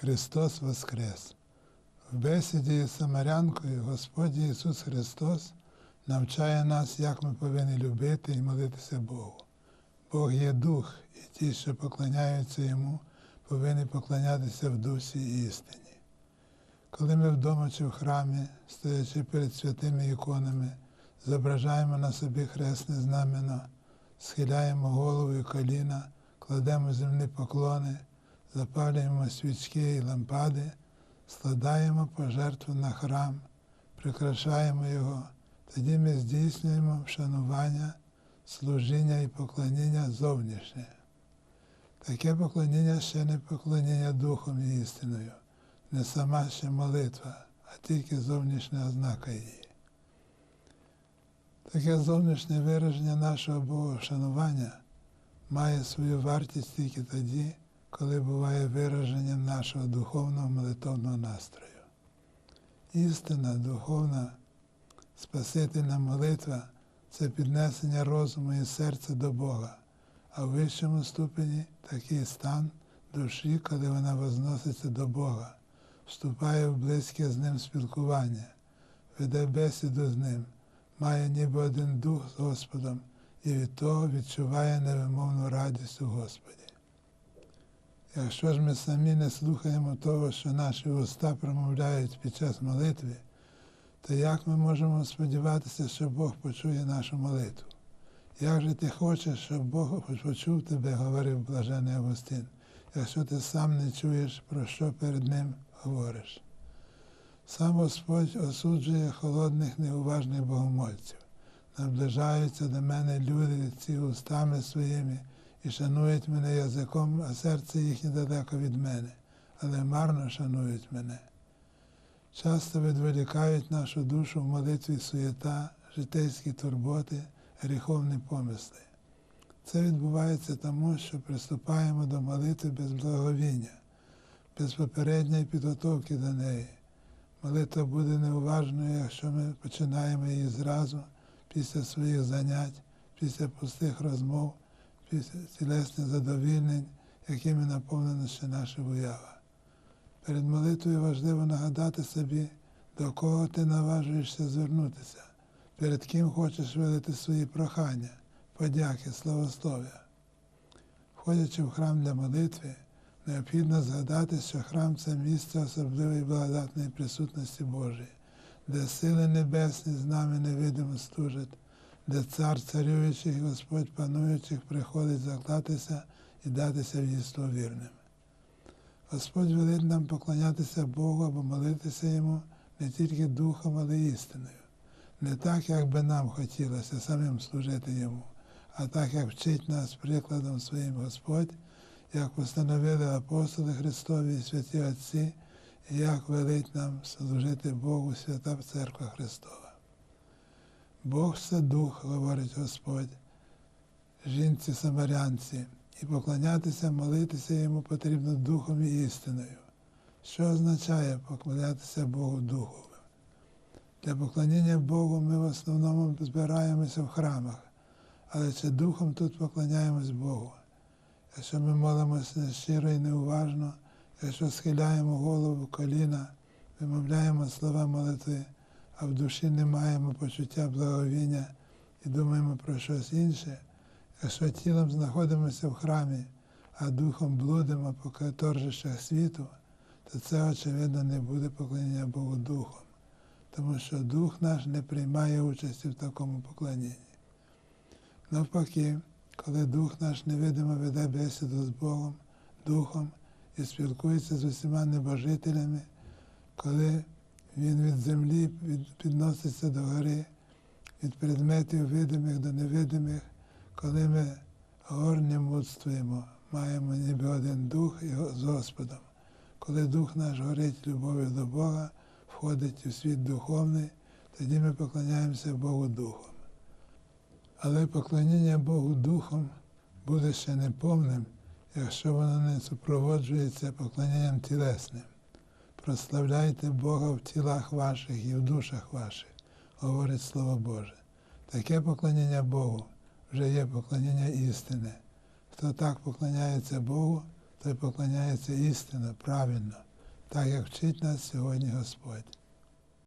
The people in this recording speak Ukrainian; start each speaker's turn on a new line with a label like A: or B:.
A: Христос Воскрес! В бесіді із Самарянкою Господь Ісус Христос навчає нас, як ми повинні любити і молитися Богу. Бог є дух, і ті, що поклоняються Йому, повинні поклонятися в дусі і істині. Коли ми вдома чи в храмі, стоячи перед святими іконами, зображаємо на собі хресне знамено, схиляємо голову і коліна, кладемо земні поклони, запалюємо свічки і лампади, складаємо пожертву на храм, прикрашаємо його, тоді ми здійснюємо вшанування, служіння і поклоніння зовнішнє. Таке поклоніння ще не поклоніння духом і істиною, не сама ще молитва, а тільки зовнішня ознака її. Таке зовнішнє вираження нашого Богошанування має свою вартість тільки тоді, коли буває вираженням нашого духовного молитовного настрою. Істина, духовна, спасительна молитва це піднесення розуму і серця до Бога, а в вищому ступені такий стан душі, коли вона возноситься до Бога, вступає в близьке з Ним спілкування, веде бесіду з Ним, має ніби один дух з Господом і від того відчуває невимовну радість у Господі. Якщо ж ми самі не слухаємо того, що наші уста промовляють під час молитви, то як ми можемо сподіватися, що Бог почує нашу молитву? Як же ти хочеш, щоб Бог почув тебе, говорив блажений Августин, якщо ти сам не чуєш, про що перед Ним говориш? Сам Господь осуджує холодних, неуважних богомольців. Наближаються до мене люди ці устами своїми і шанують мене язиком, а серце їхнє далеко від мене, але марно шанують мене. Часто відволікають нашу душу в молитві суєта, житейські турботи, гріховні помисли. Це відбувається тому, що приступаємо до молитви без благовіння, без попередньої підготовки до неї. Молитва буде неуважною, якщо ми починаємо її зразу після своїх занять, після пустих розмов, тілесних задовільнень, якими наповнена ще наша уява. Перед молитвою важливо нагадати собі, до кого ти наважуєшся звернутися, перед ким хочеш вилити свої прохання, подяки, славослов'я. Входячи в храм для молитви, необхідно згадати, що храм це місце особливої благодатної присутності Божої, де сили небесні з нами невидимо служать, де цар царюючих і Господь пануючих приходить заклатися і датися в їство вірним. Господь велить нам поклонятися Богу або молитися Йому не тільки духом, але й істиною. Не так, як би нам хотілося самим служити Йому, а так, як вчить нас прикладом своїм Господь, як постановили апостоли Христові і святі Отці, і як велить нам служити Богу свята Церква Христова. Бог це дух, говорить Господь, жінці самарянці, і поклонятися, молитися йому потрібно духом і істиною. Що означає поклонятися Богу Духом? Для поклоніння Богу ми в основному збираємося в храмах, але чи духом тут поклоняємось Богу? Якщо ми молимося нещиро і неуважно, якщо схиляємо голову коліна, вимовляємо слова молитви, а в душі не маємо почуття благовіння і думаємо про щось інше, якщо тілом знаходимося в храмі, а духом блудимо по торжищах світу, то це, очевидно, не буде поклоніння Богу Духом, тому що Дух наш не приймає участі в такому поклонінні. Навпаки, коли Дух наш невидимо веде бесіду з Богом, Духом і спілкується з усіма небожителями, коли він від землі підноситься до гори, від предметів видимих до невидимих, коли ми горнім мудствуємо, маємо ніби один дух з Господом. Коли дух наш горить любов'ю до Бога, входить у світ духовний, тоді ми поклоняємося Богу Духом. Але поклоніння Богу Духом буде ще неповним, якщо воно не супроводжується поклонінням тілесним. Прославляйте Бога в тілах ваших і в душах ваших, говорить Слово Боже. Таке поклоніння Богу вже є поклоніння істини. Хто так поклоняється Богу, той поклоняється істинно, правильно, так як вчить нас сьогодні Господь.